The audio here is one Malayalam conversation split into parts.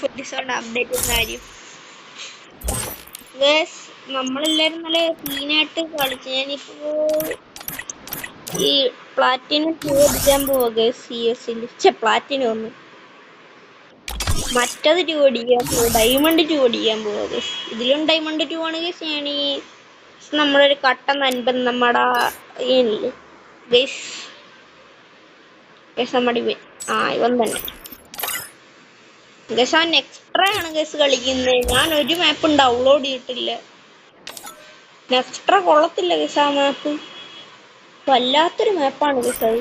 ഫോർട്ടി സെവൻ അപ്ഡേറ്റ് കാര്യം. നമ്മളെല്ലാരും നല്ല ക്ലീനായിട്ട് കളിച്ചു. ഈ പ്ലാറ്റിനം അടിക്കാൻ പോവാ സി എസിൽ ചെ ഒന്ന്. മറ്റത് ടൂ അടിക്കാൻ പോവാ ഡയമണ്ട് ടൂ അടിക്കാൻ പോവാ guys. ഇതിലും ഡയമണ്ട് ടൂ ആണ് ഗസ് ഞാൻ ഈ നമ്മളൊരു കട്ട നൻപൻ നമ്മുടെ ഗൈസ് ഗൈസ് നമ്മുടെ ആ ഇവൻ ഗസ് അവൻ എക്സ്ട്രാ ആണ് ഗസ് കളിക്കുന്നത്. ഞാൻ ഒരു മാപ്പും ഡൗൺലോഡ് ചെയ്തിട്ടില്ല. എക്സ്ട്രാ കൊള്ളത്തില്ല ഗസ് ആ മാപ്പ് വല്ലാത്തൊരു മാപ്പാണ് ഗസ് അത്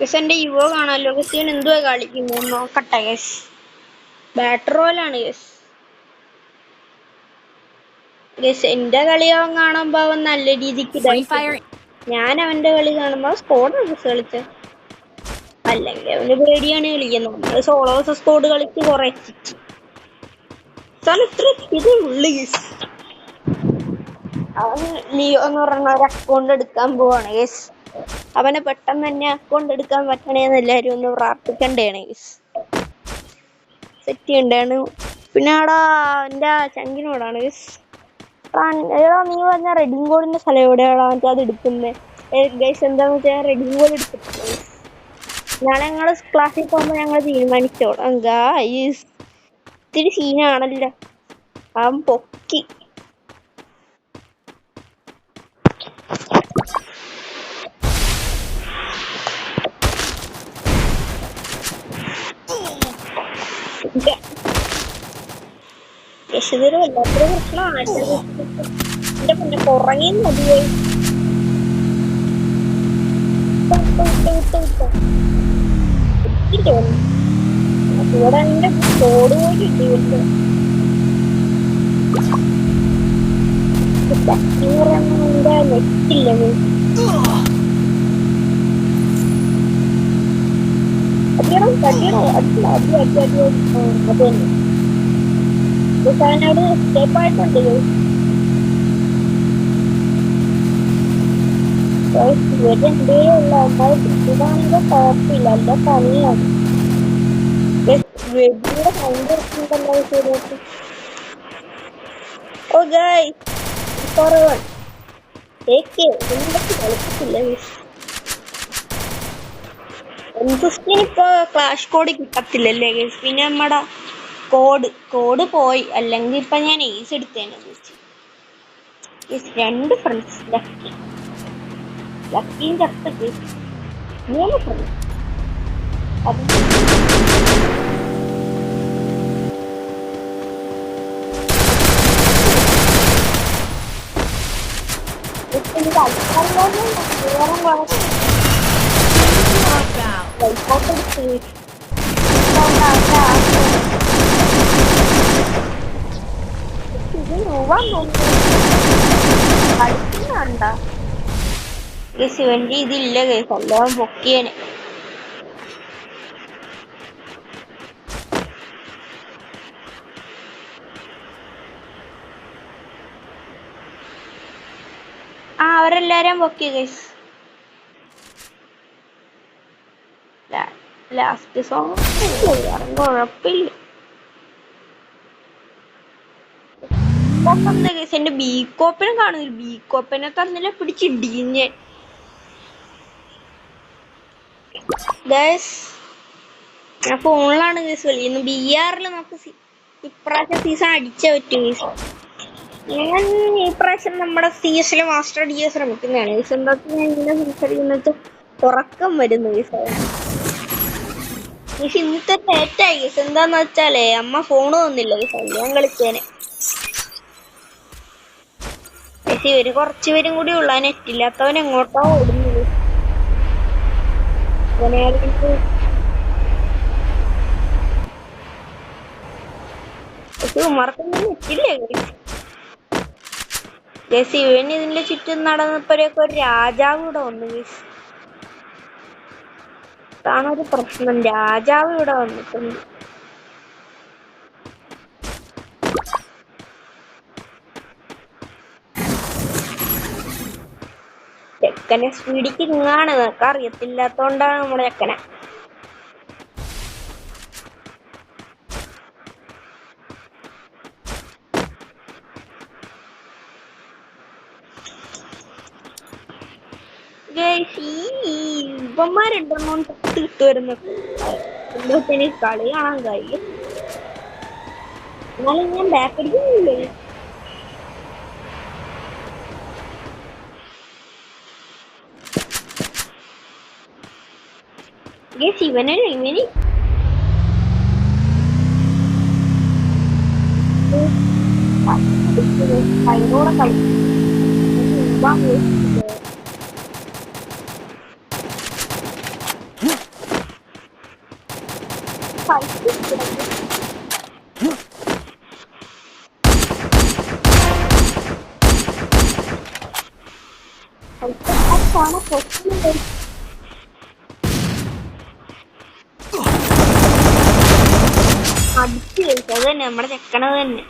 ഗസ് എന്റെ യുവ കാണാലോ? ഗസ് ഞാൻ എന്തുവാ കളിക്കുന്നത്? നോക്കട്ടെ ഗസ് ബാറ്ററോലാണ് ഗസ് ഗസ് എന്റെ കളി അവൻ കാണുമ്പോ അവൻ നല്ല രീതിക്ക് ഞാൻ അവന്റെ കളി കാണുമ്പോ സ്കോഡാണ് ഗസ് കളിച്ചത്. അല്ലെങ്കിൽ അവന് പേടിയാണ് കളിക്കുന്നത്. സോളോ സ്കോഡ് കളിച്ച് കൊറേ. ഇത്ര ഇത് ഉള്ളു ഗസ് അവൻ ലിയോ എന്ന് പറഞ്ഞ ഒരു അക്കൗണ്ട് എടുക്കാൻ പോവാണ് ഗസ് അവനെ പെട്ടെന്ന് തന്നെ അക്കൗണ്ട് എടുക്കാൻ പറ്റണേന്ന് എല്ലാരും ഒന്ന് പ്രാർത്ഥിക്കണ്ടേണ് ഗസ് സെറ്റ് ചെയ്യണ്ടാണ്. പിന്നെ ആടാ എന്റെ ചങ്കിനോടാണ് ഗസ് ഏതാ നീ പറഞ്ഞ റെഡിങ് കോഡിന്റെ സ്ഥലം എവിടെയാടാ? മറ്റേ അത് എടുക്കുന്നത് ഗൈസ് എന്താന്ന് വെച്ചാൽ റെഡിങ് കോഡ് എടുത്തിട്ടുണ്ട്. നാളെ ഞങ്ങൾ ക്ലാസ്സിൽ പോകുമ്പോ ഞങ്ങൾ തീരുമാനിച്ചോളാം. ഗായ്സ് ഇത്തിരി സീനാണല്ലോ അവൻ പൊക്കി. യശുദൂരം വല്ലാത്തൊരു പ്രശ്നമാണ്. എന്റെ പിന്നെ പുറകെ മതിയായി ഇവിടെ എന്റെ തോട് പോലും ഇല്ല ഇവന്റെ എന്റെ നെറ്റില്ല അടിയണം അടിയണം അടില്ല അടി അടി അടി അത് തന്നെ അവനവിടെ എസ്കേപ്പ് ആയിട്ടുണ്ട് ശരിയായിട്ട് ഓ ക്ലാഷ് കോഡ് കിട്ടത്തില്ലല്ലേ പിന്നെ നമ്മടെ കോഡ് കോഡ് പോയി അല്ലെങ്കിൽ ഇപ്പൊ ഞാൻ ഏസ് എടുത്തേനെ രണ്ട് ഫ്രണ്ട്സ് ലക്കി ലക്കിയും ചത്ത ഗൈസ് മൂന്ന് ഫ്രണ്ട്സ് അത് എനിക്ക് അൽക്കാരിലൊന്നും വേറെ വളരെ Knockout. വൈക്കോട്ട് എടുത്ത് ഇത് നോവാൻ തോന്നുന്നു കളിക്കുന്നുണ്ട ഈ ശിവന്റെ ഇതില്ല കേസ് എല്ലാം പൊക്കിയാണ് ആ അവരെല്ലാരും പൊക്കി കേസ് ലാസ്റ്റ് സോങ് കുഴപ്പമില്ല എന്റെ ബി കോപ്പനെ കാണുന്നില്ല ബി കോപ്പനെ തന്നില്ല പിടിച്ചിടിഞ്ഞ് ഗൈസ് ഞാൻ ഫോണിലാണ് ഗൈസ് കളിക്കുന്നത് ബി ആറിൽ നമുക്ക് ഇപ്രാവശ്യം സീസൺ അടിച്ചേ പറ്റും ഗൈസ് ഞാൻ ഈ പ്രാവശ്യം നമ്മുടെ സി എസിലെ മാസ്റ്റർ അടിക്കാൻ ശ്രമിക്കുന്നതാണ് ഗൈസ് എന്താ ഞാൻ ഇങ്ങനെ സംസാരിക്കുന്നത് ഉറക്കം വരുന്നു ഗൈസ് ഗൈസ് ഇന്നത്തെ ലേറ്റായി ഗൈസ് എന്താന്ന് വെച്ചാലേ അമ്മ ഫോണ് തന്നില്ല ഗൈസ് ഞാൻ കളിച്ചേനെ. ഗൈസ് ഇവർ കുറച്ചുപേരും കൂടി ഉള്ള. നെറ്റ് ഇല്ലാത്തവൻ എങ്ങോട്ടാ ഓടുന്നത് ഇവൻ ഇതിന്റെ ചുറ്റും നടന്നപ്പോഴേക്കും ഒരു രാജാവ് ഇവിടെ വന്നു ഗസ് അതാണ് ഒരു പ്രശ്നം. രാജാവ് ഇവിടെ വന്നിട്ടുണ്ട്. ചെക്കനെ സ്പീഡ് കിങ്ങാണ് നിനക്ക് അറിയത്തില്ലാത്തോണ്ടാണ് നമ്മുടെ ചെക്കനെ. ഇവന്മാരുണ്ടെന്നോ ഇട്ട് വരുന്ന കളി കാണാൻ കഴിയും. എന്നാലും ഞാൻ ബാക്കടിക്കുന്നില്ലേ see when are you meeting? I'm അടിച്ചു കഴിച്ചു. അത് തന്നെ നമ്മുടെ ചെക്കണത് തന്നെ.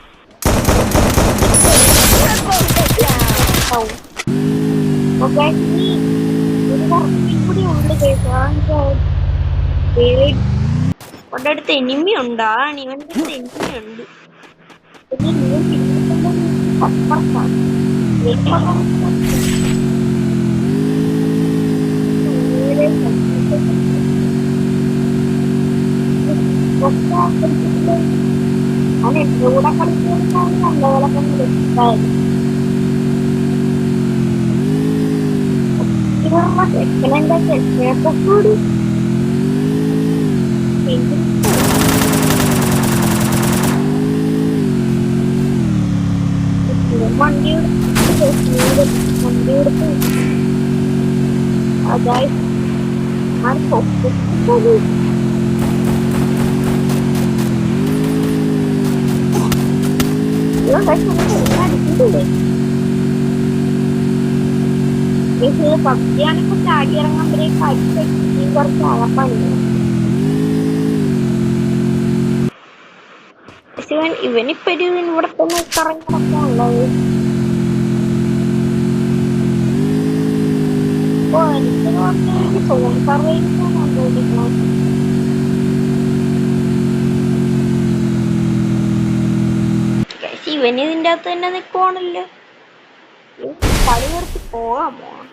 ഓക്കെ ഒരു കുറച്ചും കൂടി ഉണ്ട് കേട്ടോ. പേടി. അടുത്ത് എനിമി ഉണ്ട്? അതാണ് ഇവന്റെ അടുത്ത് എനിമി ഉണ്ട്. അവൻ എന്റെ കൂടെ കളിക്കാൻ നല്ലപോലെ തന്നെ രസമായിരുന്നു ചെക്കനെന്റെ ചെക്കനൊക്കെ കൂടി വണ്ടി വണ്ടി എടുത്ത് അതായത് ഞാൻ പൊക്കിട്ടത് അടിച്ചിട്ടില്ലേ പബ്ജിയാണിപ്പോ ചാടി ഇറങ്ങുമ്പോഴേക്ക് അടിച്ചു കുറച്ച് അളപ്പാണ് പക്ഷെ ഇവൻ ഇവനിപ്പോ ഒരു ഇവിടെ തന്നെ കറങ്ങി നടക്കാനുള്ളത് ഓ എനിക്ക് തോന്നുന്നു സോൺ സർവൈസ് കണ്ടുപിടിക്കണം പക്ഷെ ഇവന് ഇതിന്റെ അകത്ത് തന്നെ നിക്കുവാണല്ലോ കളി നിർത്തി പോകാൻ പോണം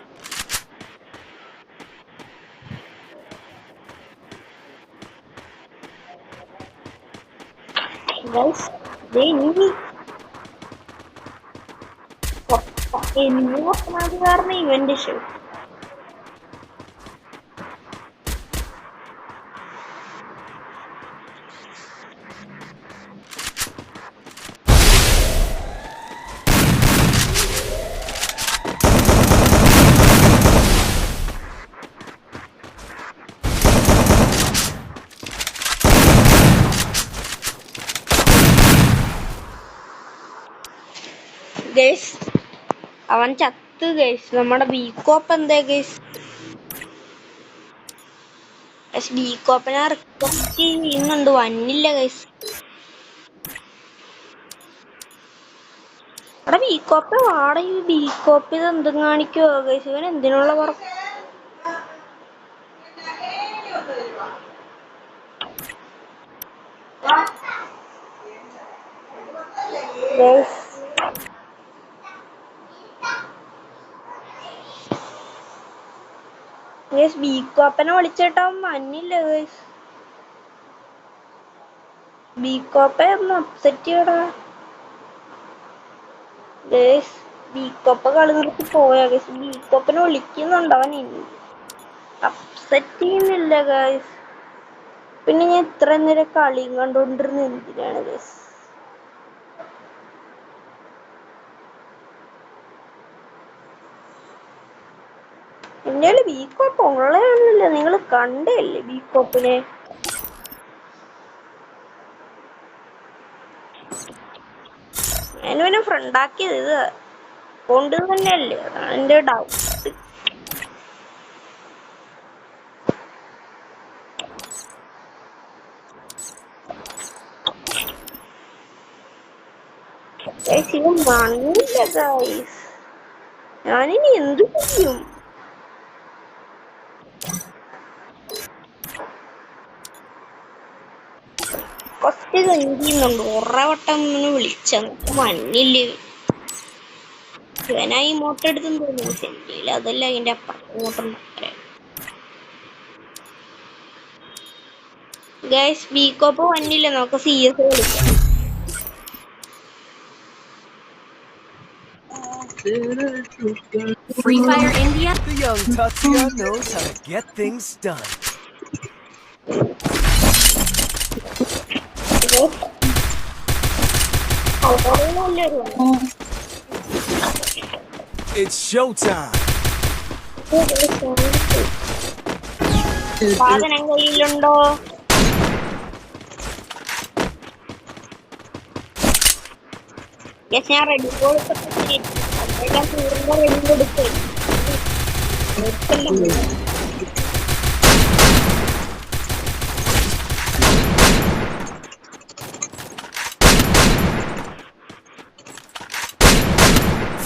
Guys, ദേ ഇനി ഇനി എന്നോ കാരണം ഇവന്റെ ഷോ ഗൈസ് അവൻ ചത്ത് ഗൈസ് നമ്മുടെ ബീക്കോപ്പ് എന്താ ഗൈസ് പക്ഷെ ബീക്കോപ്പിനെ റിക്വസ്റ്റ് ചെയ്യുന്നുണ്ട് വന്നില്ല ഗൈസ് അവിടെ ബീക്കോപ്പ് വാടക ബീക്കോപ്പ് ഇത് എന്തും കാണിക്കുവോ ഗൈസ് ഇവൻ എന്തിനുള്ള പറ ഗൈസ് ഗൈസ് ബീക്കോപ്പനെ വിളിച്ചിട്ട് മഞ്ഞില്ല? ഗൈസ് ബീക്കോപ്പെ ഒന്ന് അപ്സെറ്റ് ചെയ്യടാ. ഗൈസ് ബീക്കോപ്പ കളി നിർത്തി പോയാ. ഗൈസ് ബീക്കോപ്പനെ വിളിക്കുന്നുണ്ട് അവൻ അപ്സെറ്റ് ചെയ്യുന്നില്ല ഗൈസ് പിന്നെ ഞാൻ ഇത്ര നേരം കളിയും കണ്ടോണ്ടിരുന്ന എന്തിനാണ് ഗൈസ് എന്റെ ബീക്കോപ്പ് ഉള്ളതാണല്ലോ നിങ്ങൾ കണ്ടല്ലേ ബീക്കോപ്പിനെ ഞാനിവനെ ഫ്രണ്ടാക്കിയത് ഇത് കൊണ്ട് തന്നെയല്ലേ അതാണ് എന്റെ ഡൗട്ട് മണ്ണില്ല ഗൈസ് ഞാനിനി എന്തു ചെയ്യും? കൊറച്ച് കണ്ടിരുന്നുണ്ട് കുറെ വട്ടം ഇങ്ങനെ വിളിച്ച. മണ്ണില്ലേ? ഇവനായി മോട്ടർ എടുത്തെന്ന് തോന്നുന്നു. സെന്റിയിൽ അതല്ല അതിന്റെ അപ്പുറം. മോട്ടർ ഗൈസ് ബീക്കോപ്പ് വന്നില്ല നമുക്ക് സി എസ് വിളിക്കാം. Free Fire India? The young Tatsuya knows how to get things done. It's showtime. സാധനം കയ്യിലുണ്ടോ Yes, ഞാൻ റെഡി കൊടുത്തിട്ട് റെഡി കൊടുത്ത്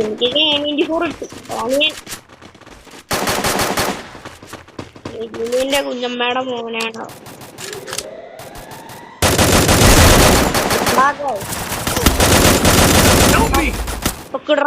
എനിക്ക് ഗെയിമിന്റെ ഫോർ ഇട്ടു. ഞാൻ ഇതിന്റെ കുഞ്ഞമ്മയുടെ മോനാണ്. ഭാഗമായി Help me. പൊക്കിടറ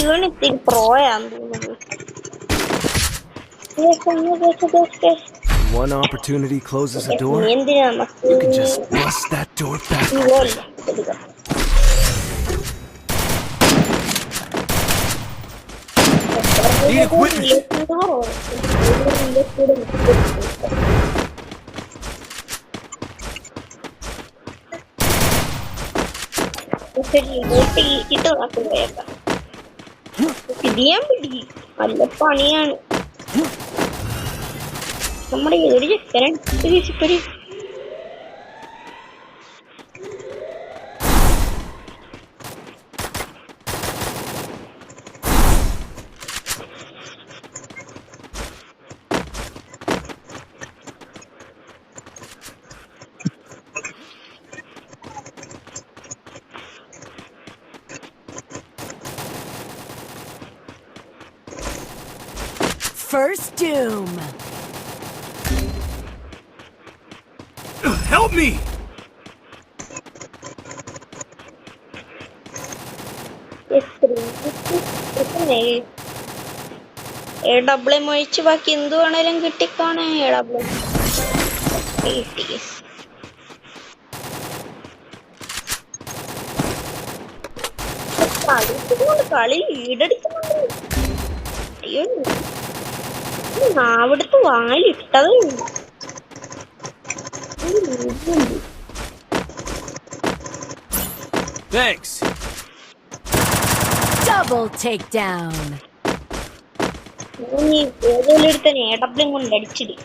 ഇവൻ ഇത്തിരി പ്രോയാന്ന് തോന്നുന്നു കേശ, കേശ, കേശ, കേശ. One opportunity closes a door. നീ എന്തിനാ നമുക്ക് You can just bust that door back open. ഇതുപോലെ എടുക്കാം. Need equipment. ഇട്ട് പോയേക്കാം പിടിയാൻ പിടി നല്ല പണിയാണ്. നമ്മുടെ ഏഴ് ചെക്കനടുത്ത് വീശിപ്പടി First Doom. Help me. A double M ഒഴിച്ച് ബാക്കി എന്ത് വേണേലും കിട്ടിക്കാണേ എ ഡബിൾ കിട്ടി കളിക്കുന്നുണ്ട് കളി ലീഡടിക്കുന്നുണ്ട് അയ്യോ നാവിടുത്ത് വായിലിട്ടതേ. Thanks. Double takedown. നീ ഏതെങ്കിലും കൊണ്ട് അടിച്ചിടി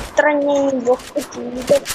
ഇത്ര ഞാൻ ബൊക്കെ ചെയ്തിട്ട്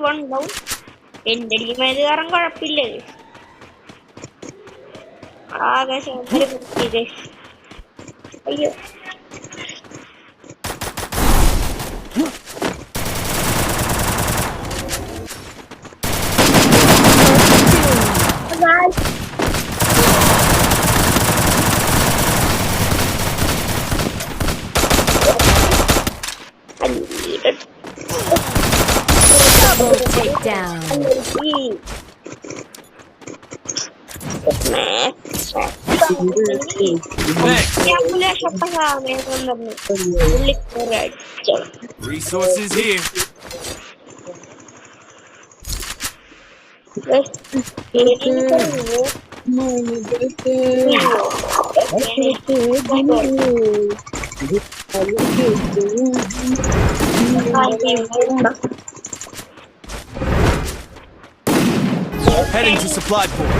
വൺ ഡൗൺ എന്റെ ടീമായത് കാരണം ആകാശം അയ്യോ. Resources here. Heading to supply point.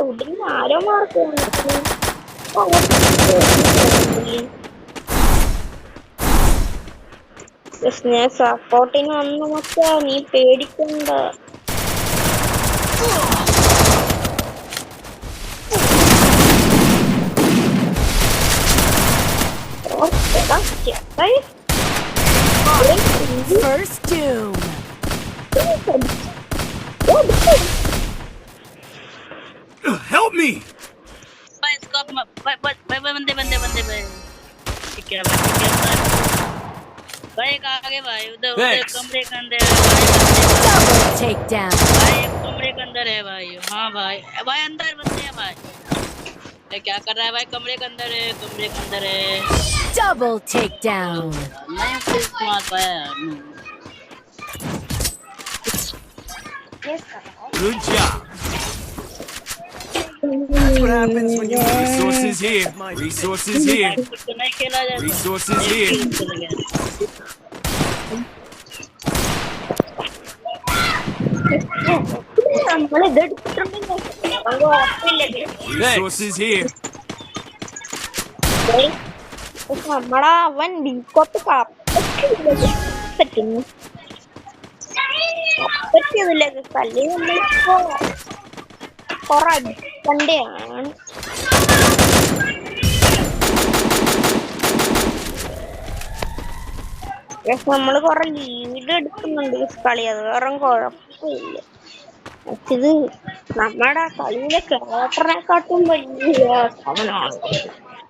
ഉടനെ ആരോ മാർക്ക് ഞാൻ സപ്പോർട്ടിന് വന്നു. മച്ചാ നീ പേടിക്കണ്ട. ഓ, എടാ, ചേട്ടായി. First doom. Help me! भाई इसको आप म- भाई भाई भाई भाई बंदे बंदे बंदे भाई ठीक है भाई ठीक है भाई भाई एक आगे भाई उधर उधर Thanks. कमरे के अंदर है भाई बंदे Double takedown. भाई एक कमरे के अंदर है भाई हाँ भाई ए, भाई अंदर बंदे हैं भाई ये क्या कर रहा है भाई कमरे के अंदर है कमरे के अंदर है Double takedown. Lamp is not bad. Good job. That's what happens when you resources here. Resources here. Resources here. Resources here. പക്ഷെ അവൻ ബീക്കോട്ട് പറ്റുന്നു പറ്റിയതില്ല കല്ലേ നമ്മളിപ്പോ കൊറേ നമ്മൾ കൊറേ ലീഡ് എടുക്കുന്നുണ്ട് കളി. അത് വേറെ നമ്മടെ നമ്മുടെ കളിയിലെ കാട്ടും വലിയ അവനാണ്.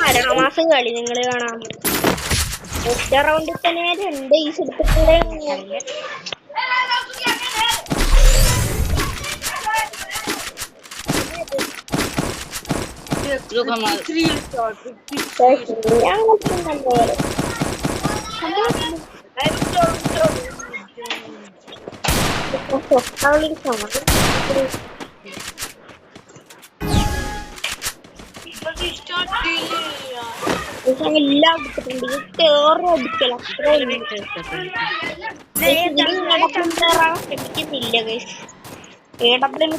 മരണമാസം കളി നിങ്ങൾ കാണാൻ ഒറ്റ റൗണ്ടിൽ തന്നെ രണ്ട് ഈസ് എടുത്തിട്ടുള്ള ഞാൻ കളിക്കുന്നുണ്ടല്ലോ അവളൊരു സൗണ്ട് പക്ഷെ എല്ലാം എടുത്തിട്ടുണ്ട് ഇത് കേറി അടിക്കല അത്രേ ഉള്ളൂ ശ്രമിക്കുന്നില്ല A W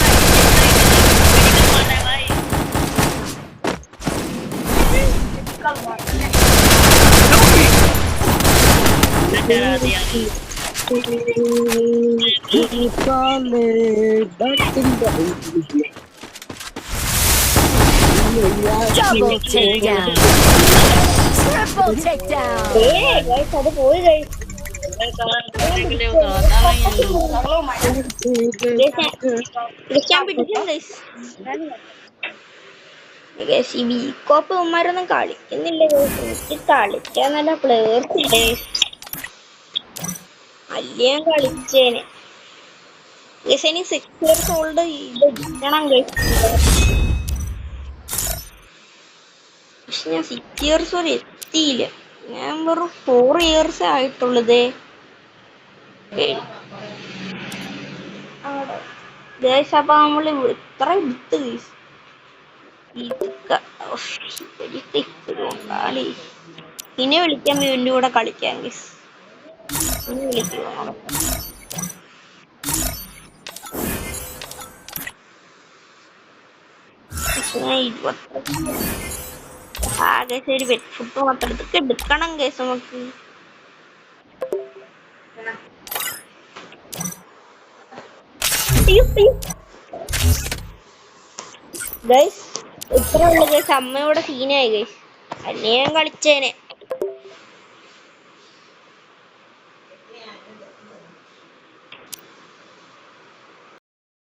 Double takedown. Triple takedown. Để để sao nó cuối đi. Để sao? Để sao bị thế này? Guys ഈ ബീക്കോപ്പ് ഉമ്മാരൊന്നും കളിക്കാൻ നല്ല പ്ലേയേഴ്സ് അല്ലേ കളിച്ചേനെ. സിക്സ് ഇയേഴ്സ് ഓൾഡ് ഇത് പക്ഷെ ഞാൻ സിക്സ് ഇയേഴ്സ് വരെ എത്തിയില്ല. ഞാൻ വെറും ഫോർ ഇയേഴ്സ് ആയിട്ടുള്ളതേ. ഗൈസ് നമ്മൾ ഇത്ര വിത്ത് ഗൈസ് ഇതൊക്കെ കളി ഇനി വിളിക്കാൻ വീണ്ടും കൂടെ കളിക്കാൻ ഗൈസ് ഇനി ഇരുപത്തി ആകെ ശരി പെറ്റ് ഫുഡ് മാത്രം ഇതൊക്കെ എടുക്കണം കേസ് നമുക്ക്. ഗൈസ് ഇത്ര ഉള്ളു ഗൈസ് അമ്മയോടെ സീനായി ഗൈസ് അല്ലേ ഞാൻ കളിച്ചേനെ.